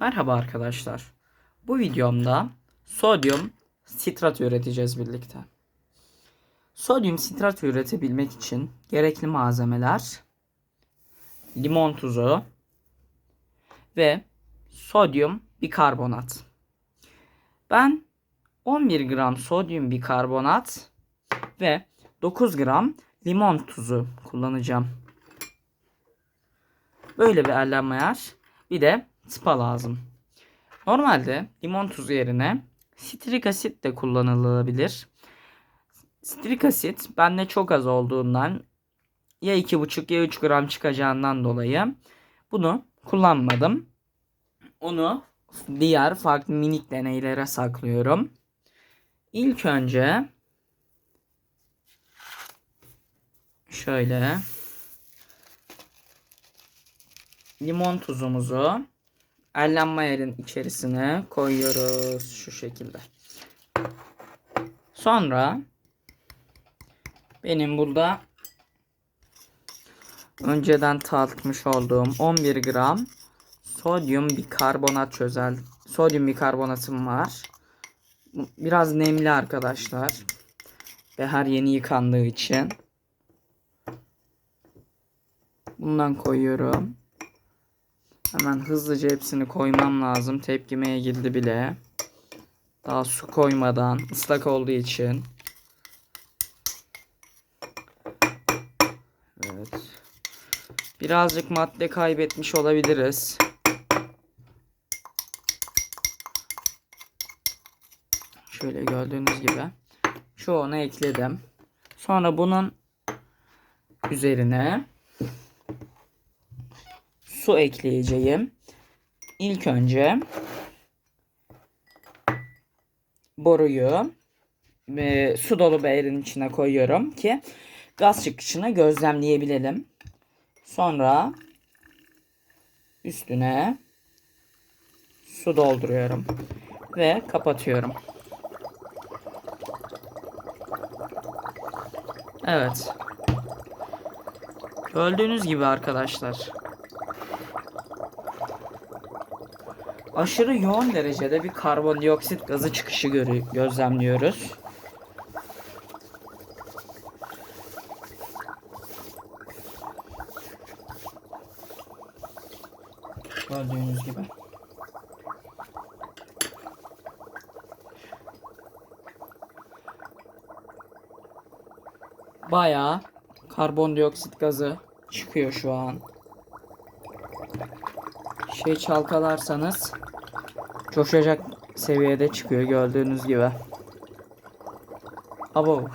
Merhaba arkadaşlar. Bu videomda sodyum sitrat üreteceğiz birlikte. Sodyum sitrat üretebilmek için gerekli malzemeler limon tuzu ve sodyum bikarbonat. Ben 11 gram sodyum bikarbonat ve 9 gram limon tuzu kullanacağım. Böyle bir ellenmeyer. Bir de tıpa lazım. Normalde limon tuzu yerine sitrik asit de kullanılabilir. Sitrik asit bende çok az olduğundan ya 2,5 ya 3 gram çıkacağından dolayı bunu kullanmadım. Onu diğer farklı minik deneylere saklıyorum. İlk önce şöyle limon tuzumuzu ellenmeyerin içerisine koyuyoruz şu şekilde. Sonra benim burada önceden tartmış olduğum 11 gram sodyum bikarbonat çözel sodyum bikarbonatım var. Biraz nemli arkadaşlar. Ve her yeni yıkandığı için. Bundan koyuyorum. Hemen hızlıca hepsini koymam lazım. Tepkimeye girdi bile. Daha su koymadan ıslak olduğu için. Evet. Birazcık madde kaybetmiş olabiliriz. Şöyle gördüğünüz gibi çoğunu ekledim. Sonra bunun üzerine su ekleyeceğim. İlk önce boruyu ve su dolu beğerin içine koyuyorum ki gaz çıkışını gözlemleyebilelim. Sonra üstüne su dolduruyorum ve kapatıyorum. Evet. Gördüğünüz gibi arkadaşlar. Aşırı yoğun derecede bir karbondioksit gazı çıkışı gözlemliyoruz. Gördüğünüz gibi. Bayağı karbondioksit gazı çıkıyor şu an. Şey çalkalarsanız coşacak seviyede çıkıyor gördüğünüz gibi. Abo.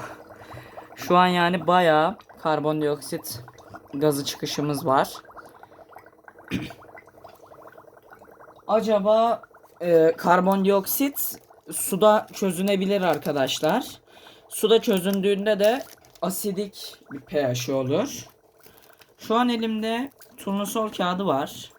Şu an yani bayağı karbondioksit gazı çıkışımız var. Acaba e, karbondioksit suda çözünebilir arkadaşlar. Suda çözündüğünde de asidik bir pH olur. Şu an elimde turnusol kağıdı var.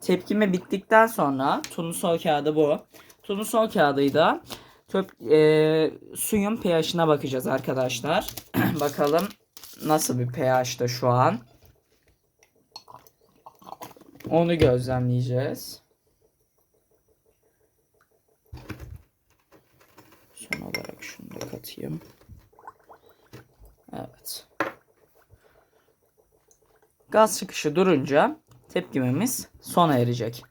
Tepkime bittikten sonra turnusol kağıdı bu. Turnusol kağıdıyla töp, e, suyun pH'ine bakacağız arkadaşlar. Bakalım nasıl bir pH'te şu an. Onu gözlemleyeceğiz. Son olarak şunu da katayım. Evet. Gaz çıkışı durunca tepkimemiz sona erecek.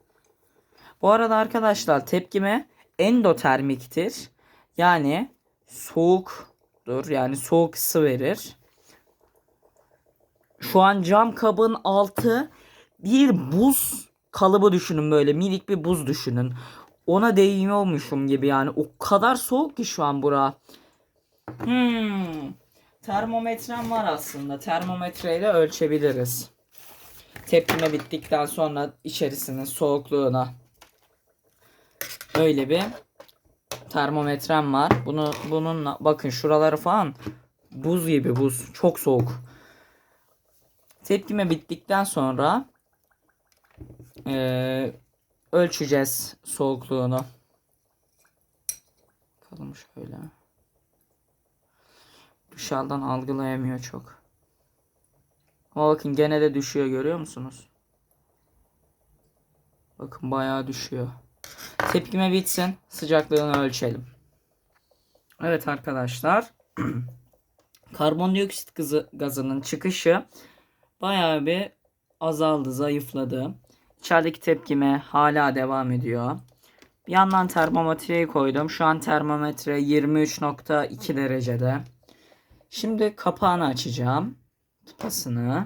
Bu arada arkadaşlar tepkime endotermiktir. Yani soğuktur. Yani soğuk ısı verir. Şu an cam kabın altı bir buz kalıbı düşünün böyle minik bir buz düşünün. Ona değiyormuşum gibi yani. O kadar soğuk ki şu an bura. Hmm. Termometrem var aslında. Termometreyle ölçebiliriz. Tepkime bittikten sonra içerisinin soğukluğuna. Öyle bir termometrem var. Bunu bununla bakın şuraları falan buz gibi buz. Çok soğuk. Tepkime bittikten sonra ee, ölçeceğiz soğukluğunu. Bakalım şöyle. Dışarıdan algılayamıyor çok. Bakın gene de düşüyor görüyor musunuz? Bakın bayağı düşüyor. Tepkime bitsin. Sıcaklığını ölçelim. Evet arkadaşlar. Karbondioksit gazı, gazının çıkışı bayağı bir azaldı, zayıfladı. İçerideki tepkime hala devam ediyor. Bir yandan termometreyi koydum. Şu an termometre 23.2 derecede. Şimdi kapağını açacağım. Tıpasını.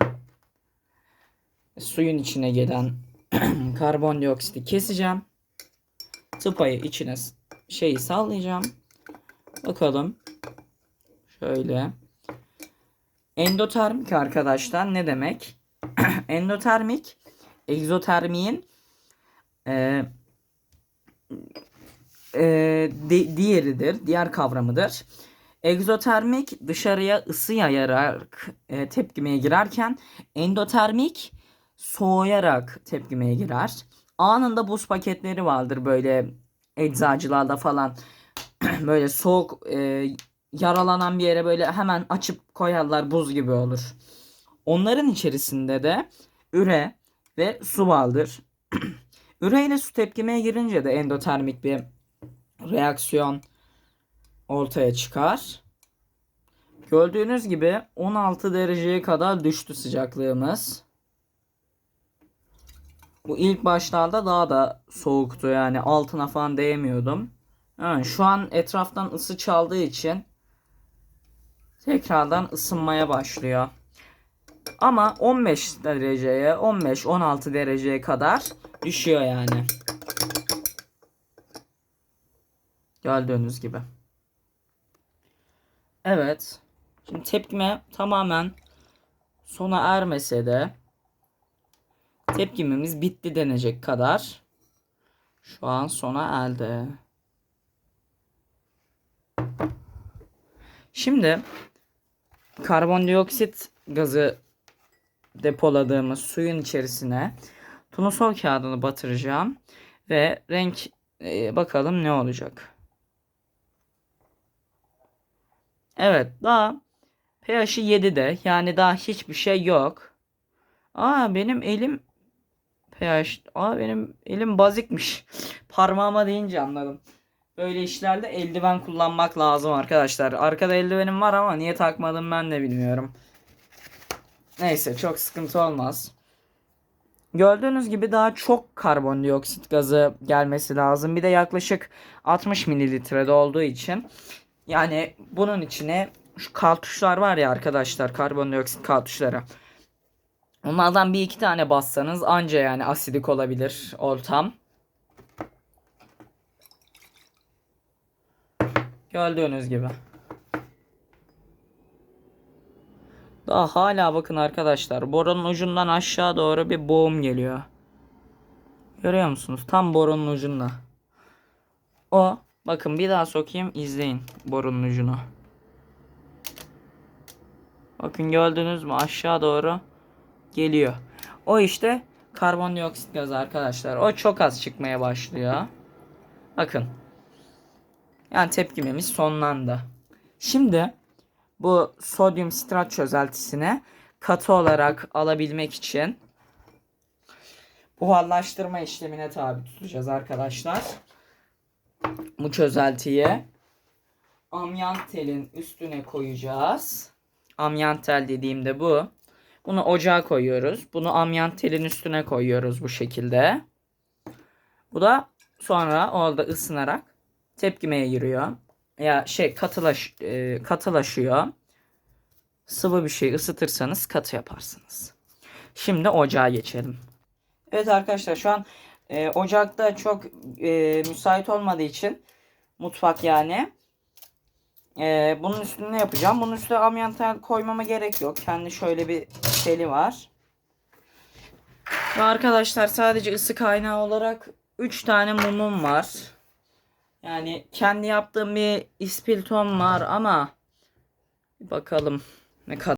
Suyun içine gelen karbondioksiti keseceğim. Tıpayı içine şeyi sallayacağım. Bakalım. Şöyle. Endotermik arkadaşlar ne demek? Endotermik egzotermiğin e, e, di- diğeridir. Diğer kavramıdır. Egzotermik dışarıya ısı yayarak e, tepkimeye girerken endotermik soğuyarak tepkimeye girer. Anında buz paketleri vardır böyle eczacılarda falan. böyle soğuk e, yaralanan bir yere böyle hemen açıp koyarlar buz gibi olur. Onların içerisinde de üre ve su vardır. üre ile su tepkimeye girince de endotermik bir reaksiyon ortaya çıkar. Gördüğünüz gibi 16 dereceye kadar düştü sıcaklığımız. Bu ilk başlarda daha da soğuktu yani altına falan değmiyordum. Evet, şu an etraftan ısı çaldığı için tekrardan ısınmaya başlıyor. Ama 15 dereceye 15-16 dereceye kadar düşüyor yani. Gördüğünüz gibi. Evet. Şimdi tepkime tamamen sona ermese de tepkimimiz bitti denecek kadar şu an sona erdi. Şimdi karbondioksit gazı depoladığımız suyun içerisine turnusol kağıdını batıracağım ve renk e, bakalım ne olacak. Evet daha pH'i 7'de yani daha hiçbir şey yok. Aa benim elim pH aa benim elim bazikmiş. Parmağıma deyince anladım. Böyle işlerde eldiven kullanmak lazım arkadaşlar. Arkada eldivenim var ama niye takmadım ben de bilmiyorum. Neyse çok sıkıntı olmaz. Gördüğünüz gibi daha çok karbondioksit gazı gelmesi lazım. Bir de yaklaşık 60 mililitrede olduğu için yani bunun içine şu kartuşlar var ya arkadaşlar karbondioksit kartuşları. Onlardan bir iki tane bassanız anca yani asidik olabilir ortam. Gördüğünüz gibi. Daha hala bakın arkadaşlar boranın ucundan aşağı doğru bir boğum geliyor. Görüyor musunuz? Tam boranın ucunda. O bakın bir daha sokayım izleyin borunun ucunu. Bakın gördünüz mü aşağı doğru geliyor. O işte karbondioksit gazı arkadaşlar. O çok az çıkmaya başlıyor. Bakın. Yani tepkimemiz sonlandı. Şimdi bu sodyum sitrat çözeltisine katı olarak alabilmek için buharlaştırma işlemine tabi tutacağız arkadaşlar. Bu çözeltiyi amyantelin üstüne koyacağız. Amyantel dediğimde bu. Bunu ocağa koyuyoruz. Bunu amyantelin üstüne koyuyoruz bu şekilde. Bu da sonra orada ısınarak tepkimeye giriyor. Ya şey katılaş, e, katılaşıyor. Sıvı bir şey ısıtırsanız katı yaparsınız. Şimdi ocağa geçelim. Evet arkadaşlar şu an e, ocakta çok e, müsait olmadığı için mutfak yani. E, bunun üstüne ne yapacağım? Bunun üstüne amyantal koymama gerek yok. Kendi şöyle bir teli var. Ve arkadaşlar sadece ısı kaynağı olarak 3 tane mumum var. Yani kendi yaptığım bir ispiltom var ama bakalım ne kadar.